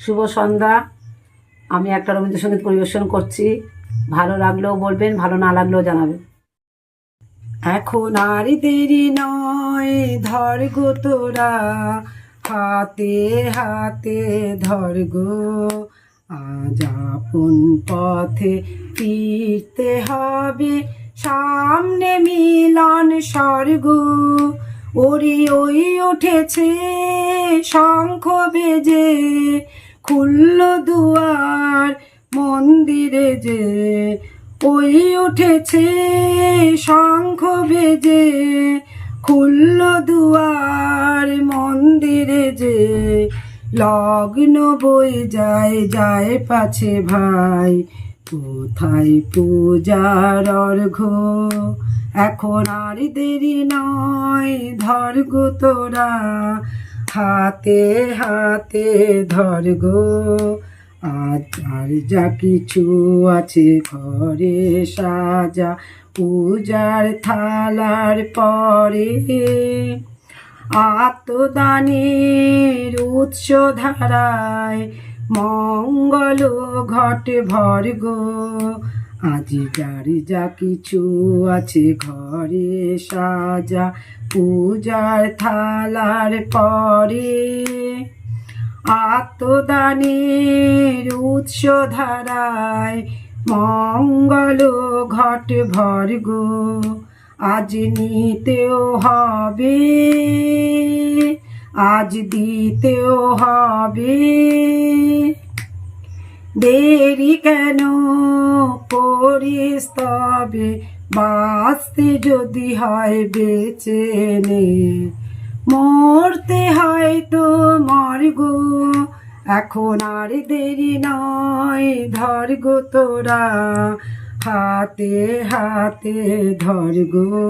শুভ সন্ধ্যা। আমি একটা রবীন্দ্রসঙ্গীত পরিবেশন করছি। ভালো লাগলেও বলবেন, ভালো না লাগলেও জানাবেন। এখন আর দেরি নয়, ধর গো তোরা। হাতে হাতে ধর গো, আজ আপন পথে ফিরতে হবে। সামনে মিলন স্বর্গ, ওরি ওই উঠেছে শঙ্খ বেজে। খুলল দুয়ার মন্দিরে যে, ওই উঠেছে শঙ্খ বেজে খুলল দুয়ার মন্দিরে যে, লগ্ন বই যায় যায় পাছে ভাই। কোথায় পূজার অর্ঘ এখন আর দেরি নয় ধর গো তোরা। হাতে হাতে ধর গো আজ আর যা কিছু আছে ঘরে সাজা, পূজার থালার পরে আত্মদানের উৎস ধারায় মঙ্গল ঘটে ভর গো আজি যার যা কিছু আছে ঘরে সাজা, পূজার থালার পরে আত্মদানের উৎস ধারায় মঙ্গল ঘট ভর গো আজ নিতেও হবে, আজ দিতেও হবে। দেরি কেন করিস তবে? বাঁচতে যদি হয় বেঁচে নে মরতে হয় তো মরগো এখন আর দেরি নয়, ধর গো তোরা, হাতে হাতে ধর গো।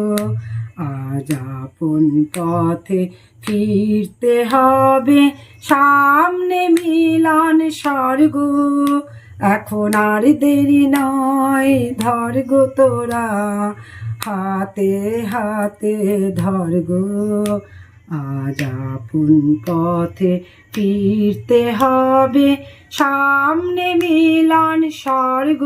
আজ আপন পথে ফিরতে হবে, সামনে মিলন স্বর্গ। এখন আর দেরি নয়, ধর গো তোরা। হাতে হাতে ধর গো, আজ আপন পথে ফিরতে হবে। সামনে মিলন স্বর্গ।